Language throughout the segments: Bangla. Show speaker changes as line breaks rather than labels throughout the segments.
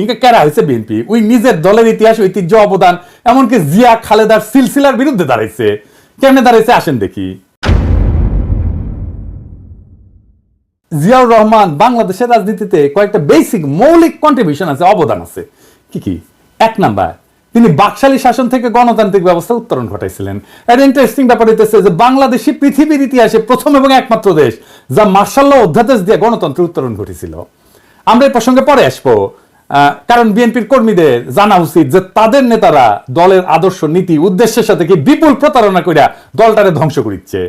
ইনকা কেরা হয়েছে বিএনপি? ওই নিজের দলের ইতিহাস, ঐতিহ্য, অবদান, এমনকি জিয়া, খালেদার সিলসিলার বিরুদ্ধে দাঁড়াইছে। কেমনে দাঁড়াইছে আসেন দেখি। জিয়াউর রহমান, বাংলাদেশের রাজনীতিতে কয়েকটা বেসিক মৌলিক কন্ট্রিবিউশন আছে, অবদান আছে। কি কি? এক নাম্বার, তিনি বাকশালী শাসন থেকে গণতান্ত্রিক ব্যবস্থা উত্তরণ ঘটাইছিলেন। একটা ইন্টারেস্টিং ব্যাপার হইতেছে যে বাংলাদেশই পৃথিবীর ইতিহাসে প্রথম এবং একমাত্র দেশ, যা মার্শাল্লাহ অধ্যাদেশ দিয়ে গণতন্ত্রের উত্তরণ ঘটেছিল। আমরা এই প্রসঙ্গে পরে আসব। কারণ বিএনপির কর্মীদের জানা উচিত যে তাদের নেতারা দলের আদর্শ, নীতি, উদ্দেশ্যের সাথে কি বিপুল প্রতারণা করিয়া দলটারে ধ্বংস করিচ্ছে।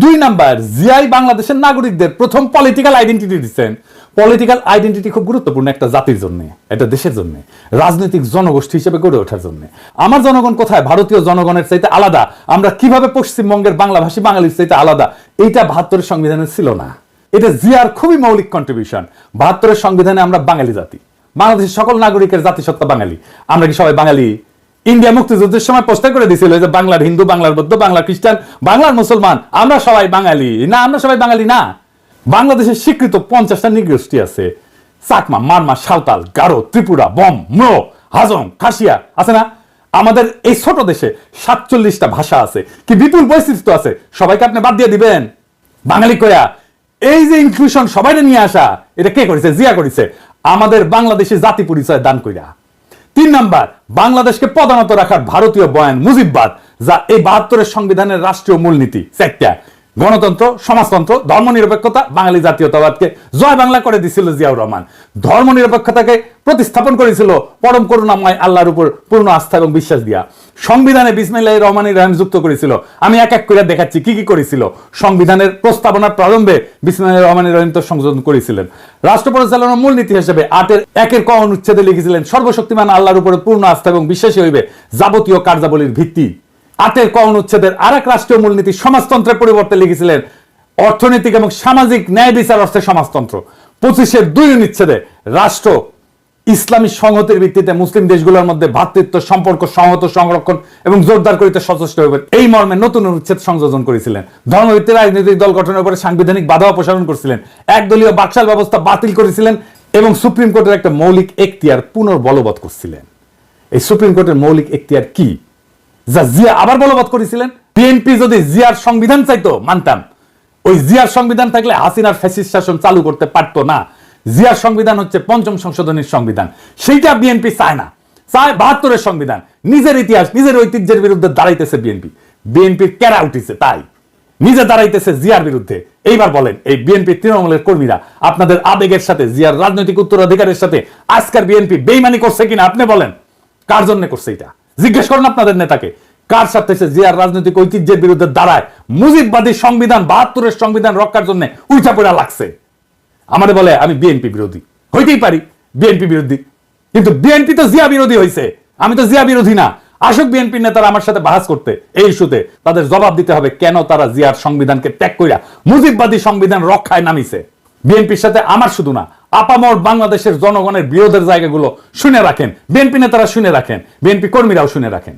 দুই নাম্বার জিয়াই বাংলাদেশের নাগরিকদের প্রথম পলিটিক্যাল আইডেন্টিটি দিচ্ছেন। পলিটিক্যাল আইডেন্টিটি খুব গুরুত্বপূর্ণ একটা জাতির জন্য, একটা দেশের জন্য, রাজনৈতিক জনগোষ্ঠী হিসেবে গড়ে ওঠার জন্য। আমার জনগণ কোথায়? ভারতীয় জনগণের চাইতে আলাদা। আমরা কীভাবে পশ্চিমবঙ্গের বাংলাভাষী বাঙালির চাইতে আলাদা? এইটা বাহাত্তরের সংবিধানে ছিল না। এটা জিয়ার খুবই মৌলিক কন্ট্রিবিউশন বাহাত্তরের সংবিধানে আমরা বাঙালি জাতি। বাংলাদেশের সকল নাগরিকের জাতিসত্তা বাঙালি। আমরা কি সবাই বাঙালি? ইন্ডিয়া মুক্তিযুদ্ধের সময় পোস্টার করে দিয়েছিল যে বাংলার হিন্দু, বাংলার বৌদ্ধ, বাংলার খ্রিস্টান, বাংলার মুসলমান, আমরা সবাই বাঙালি। না, আমরা সবাই বাঙালি না। বাংলাদেশের স্বীকৃত পঞ্চাশটা নিগোষ্ঠী আছে। চাকমা, মারমা সাঁওতাল গারো, ত্রিপুরা, বম, ম্রো, হাজং, খাসিয়া, আছে না? আমাদের এই ছোট দেশে সাতচল্লিশটা ভাষা আছে। কি বিপুল বৈশিষ্ট্য আছে? সবাইকে আপনি বাদ দিয়ে দিবেন। বাঙালি কয়া, এই যে ইনক্লুশন সবাই নিয়ে আসা, এটা কে করেছে? জিয়া করেছে। আমাদের বাংলাদেশে জাতি পরিচয় দান কইরা। তিন নাম্বার, বাংলাদেশকে পদানত রাখার ভারতীয় বয়ান মুজিববাদ, যা এই বাহাত্তরের সংবিধানের রাষ্ট্রীয় মূলনীতি। চারটা গণতন্ত্র, সমাজতন্ত্র, ধর্মনিরপেক্ষতা, বাঙালি জাতীয়তাবাদকে জয় বাংলা করে দিছিল জিয়াউর রহমান। ধর্মনিরপেক্ষতাকে প্রতিস্থাপন করেছিল পরম করুণাময় আল্লাহর উপর পূর্ণ আস্থা এবং বিশ্বাস দিয়া। সংবিধানে বিসমিল্লাহ রহমান রহিম যুক্ত করেছিল। আমি এক এক করে দেখাচ্ছি কি কি করেছিল। সংবিধানের প্রস্তাবনার প্রারম্ভে বিসমিল্লাহ রহমান রহিম তো সংযোজন করেছিলেন। রাষ্ট্র পরিচালনার মূলনীতি হিসেবে আটের একের ক অনুচ্ছেদে লিখেছিলেন, সর্বশক্তিমান আল্লাহর উপরে পূর্ণ আস্থা এবং বিশ্বাসী হইবে যাবতীয় কার্যাবলীর ভিত্তি। আটের ক অনুচ্ছেদের আর এক রাষ্ট্রীয় মূলনীতি সমাজতন্ত্রের পরিবর্তে লিখেছিলেন। অর্থনৈতিক এবং সামাজিক ন্যায় বিচার অর্থে সমাজতন্ত্র। পঁচিশের দুই অনুচ্ছেদে রাষ্ট্র, ইসলামী সংহতির ভিত্তিতে মুসলিম দেশগুলোর মধ্যে ভ্রাতৃত্ব সম্পর্ক, সংহত, সংরক্ষণ এবং জোরদার করিতে সচেষ্ট হইবে। এই মর্মে নতুন অনুচ্ছেদ সংযোজন করেছিলেন। ধর্মভিত্তিক রাজনৈতিক দল গঠনের উপরে সাংবিধানিক বাধা অপসারণ করেছিলেন। একদলীয় বাকশাল ব্যবস্থা বাতিল করেছিলেন এবং সুপ্রিম কোর্টের একটা মৌলিক এখতিয়ার পুনর্বলবৎ করছিলেন। এই সুপ্রিম কোর্টের মৌলিক এখতিয়ার কি? যা জিয়া আবার বলবৎ করেছিলেন বিএনপি যদি জিয়ার সংবিধান চাইতো, মানতাম। ওই জিয়ার সংবিধান থাকলে হাসিনার ফ্যাসিস্ট শাসন চালু করতে পারতো না। জিয়ার সংবিধান হচ্ছে পঞ্চম সংশোধনীর সংবিধান। সেইটা বিএনপি চায় না। চায় বাহাত্তরের সংবিধান। নিজের ইতিহাস, নিজের ঐতিহ্যের বিরুদ্ধে দাঁড়াইতেছে বিএনপি বিএনপির কেরা উঠিছে? তাই। নিজে দাঁড়াইতেছে জিয়ার বিরুদ্ধে। এইবার বলেন, এই বিএনপি তৃণমূলের কর্মীরা, আপনাদের আবেগের সাথে, জিয়ার রাজনৈতিক উত্তরাধিকারের সাথে, আজকের বিএনপি বেইমানি করছে কিনা আপনি বলেন। কার জন্য করছে এটা? জিজ্ঞেস করুন আপনাদের নেতাকে, কার সাথে সে জিয়ার রাজনৈতিক ঐতিহ্যের বিরুদ্ধে দাঁড়ায় মুজিববাদী সংবিধান, বাহাত্তরের সংবিধান রক্ষার জন্য উইঠা পড়া লাগছে। আমাদের বলে, আমি বিএনপি বিরোধী। হইতেই পারি, বিএনপি বিরোধী। কিন্তু বিএনপি তো জিয়া বিরোধী হয়েছে আমি তো জিয়া বিরোধী না। আসুক বিএনপি নেতারা আমার সাথে বাহাস করতে, এই ইস্যুতে তাদের জবাব দিতে হবে, কেন তারা জিয়ার সংবিধানকে ত্যাগ করিয়া মুজিববাদী সংবিধান রক্ষায় নামিছে। বিএনপির সাথে আমার শুধু না আপামর বাংলাদেশের জনগণের বিরোধের জায়গাগুলো শুনে রাখেন। বিএনপি নেতারা শুনে রাখেন। বিএনপি কর্মীরাও শুনে রাখেন।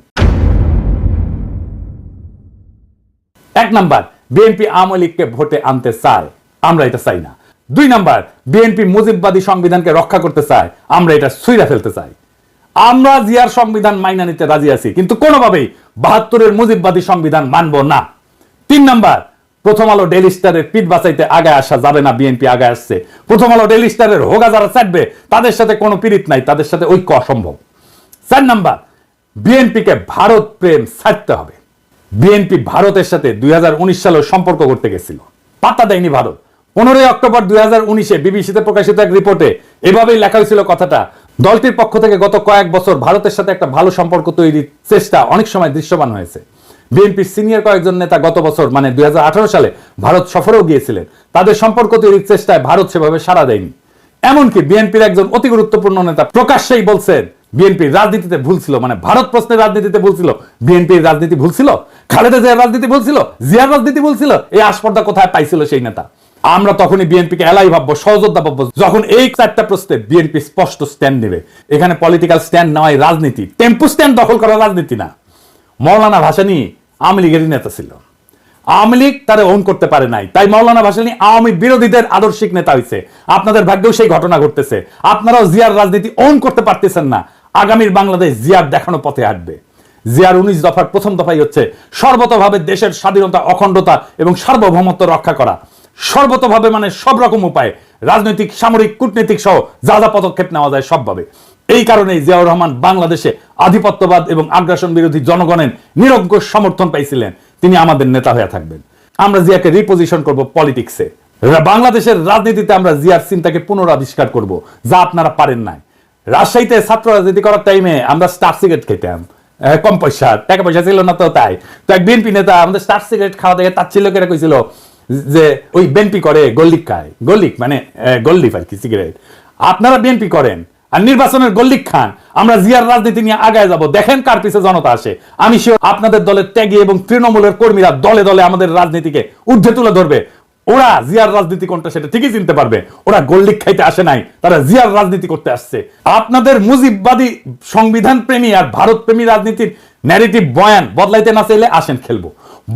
এক নাম্বার, বিএনপি আওয়ামী লীগকে ভোটে আনতে চায়। আমরা এটা চাই না। দুই নাম্বার, বিএনপি মুজিববাদী সংবিধানকে রক্ষা করতে চায়। আমরা এটা সুইরা ফেলতে চাই। আমরা জিয়ার সংবিধান মাইনা নিতে রাজি আছি, কিন্তু কোনোভাবেই বাহাত্তরের মুজিববাদী সংবিধান মানব না। তিন নাম্বার প্রথম আলো ডেলি স্টারের পিঠ বাঁচাইতে আগে আসা যাবে না বিএনপি আগে আসছে। প্রথম আলো ডেলি স্টারের হোগা যারা চাটবে তাদের সাথে কোনো পীড়িত নাই, তাদের সাথে ঐক্য অসম্ভব। চার নাম্বার বিএনপিকে ভারত প্রেম ছাড়তে হবে। বিএনপি ভারতের সাথে দুই সালেও সম্পর্ক করতে গেছিল। পাত্তা দেয়নি ভারত। পনেরোই অক্টোবর দুই হাজার উনিশে বিবিসিতে প্রকাশিত এক রিপোর্টে এভাবেই লেখা হয়েছিল কথাটা, দলটির পক্ষ থেকে গত কয়েক বছর ভারতের সাথে একটা ভালো সম্পর্ক তৈরির চেষ্টা অনেক সময় দৃশ্যমান হয়েছে। বিএনপির সিনিয়র কয়েকজন নেতা গত বছর মানে দুই হাজার আঠারো সালে ভারত সফরেও গিয়েছিলেন। তাদের সম্পর্ক তৈরির চেষ্টায় ভারত সেভাবে সাড়া দেয়নি। এমনকি বিএনপির একজন অতি গুরুত্বপূর্ণ নেতা প্রকাশ্যেই বলছেন, বিএনপির রাজনীতিতে ভুল ছিল মানে ভারত প্রশ্নের রাজনীতিতে ভুল ছিল। বিএনপির রাজনীতি ভুল ছিল? খালেদা জিয়ার রাজনীতি ভুল ছিল? জিয়ার রাজনীতি ভুল ছিল? এই আস্পর্ধা কোথায় পাইছিল সেই নেতা? আমরা তখনই বিএনপিকে এলাই ভাববো, সহযোদ্ধা ভাববো, যখন এই চারটা প্রশ্নে বিএনপি স্পষ্ট স্ট্যান্ড নেবে। এখানে পলিটিক্যাল স্ট্যান্ড নেওয়াই রাজনীতি। টেম্পু স্ট্যান্ড দখল করা রাজনীতি না। মৌলানা ভাসানি আওয়ামী লীগেরই নেতা ছিল। আওয়ামী লীগ তারা ওন করতে পারে নাই। তাই মাওলানা ভাসানী আওয়ামী বিরোধীদের আদর্শিক নেতা হয়েছে আপনাদের ভাগ্যেও সেই ঘটনা ঘটতেছে। আপনারাও জিয়ার রাজনীতি ওন করতে পারতেছেন না। আগামীর বাংলাদেশ জিয়ার দেখানো পথে হাঁটবে। জিয়ার উনিশ দফার প্রথম দফাই হচ্ছে সর্বতভাবে দেশের স্বাধীনতা, অখণ্ডতা এবং সার্বভৌমত্ব রক্ষা করা। সর্বতভাবে মানে সব রকম উপায়ে। রাজনৈতিক, সামরিক, কূটনৈতিক সহ যা যা পদক্ষেপ নেওয়া যায় সবভাবে। এই কারণেই জিয়াউর রহমান বাংলাদেশে আধিপত্যবাদ এবং আগ্রাসন বিরোধী জনগণের নিরঙ্কুশ সমর্থন পাইছিলেন। তিনি আমাদের নেতা হয়ে থাকবেন। আমরা জিয়াকে রিপোজিশন করব পলিটিক্সে বাংলাদেশের রাজনীতিতে আমরা জিয়ার চিন্তাকে পুনরাবিষ্কার করব, যা আপনারা পারেন নাই। রাজশাহীতে ছাত্র রাজনীতি করার টাইমে আমরা স্টার সিগারেট খেতাম। কম পয়সা, টাকা পয়সা ছিল না তো তাই। তো এক বিএনপি নেতা আমাদের স্টার সিগারেট খাওয়া দেখে তার ছিল কেরা কইছিল যে, ওই বিএনপি করে গল্লিক খায়। গল্লিক মানে গল্লিক আর কি সিগারেট আপনারা বিএনপি করেন। আর নির্বাচনের গল্লিক খান, আমরা জিয়ার রাজনীতি নিয়ে আগায় যাব। দেখেন কার পিছে জনতা আসে। আমি sure আপনাদের দলের ত্যাগী এবং তৃণমূলের কর্মীরা দলে দলে আমাদের রাজনীতিকে ঊর্ধ্বে তুলে ধরবে। ওরা জিয়ার রাজনীতি কোনটা সেটা ঠিকই চিনতে পারবে। ওরা গোল্ডিক খাইতে আসে নাই, তারা জিয়ার রাজনীতি করতে আসছে। আপনাদের মুজিববাদী সংবিধান প্রেমী আর ভারত প্রেমী রাজনীতির ন্যারেটিভ বয়ান বদলাইতে না চাইলে আসেন খেলব।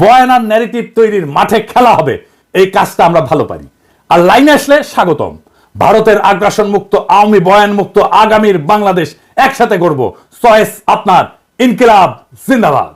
বয়ান আর ন্যারেটিভ তৈরির মাঠে খেলা হবে, এই কাজটা আমরা ভালো পারি। আর লাইনে আসলে স্বাগতম। ভারতের আগ্রাসন মুক্ত আওয়ামী বয়ান মুক্ত আগামীর বাংলাদেশ একসাথে করব সয়েস আপনার ইনকিলাব জিন্দাবাদ।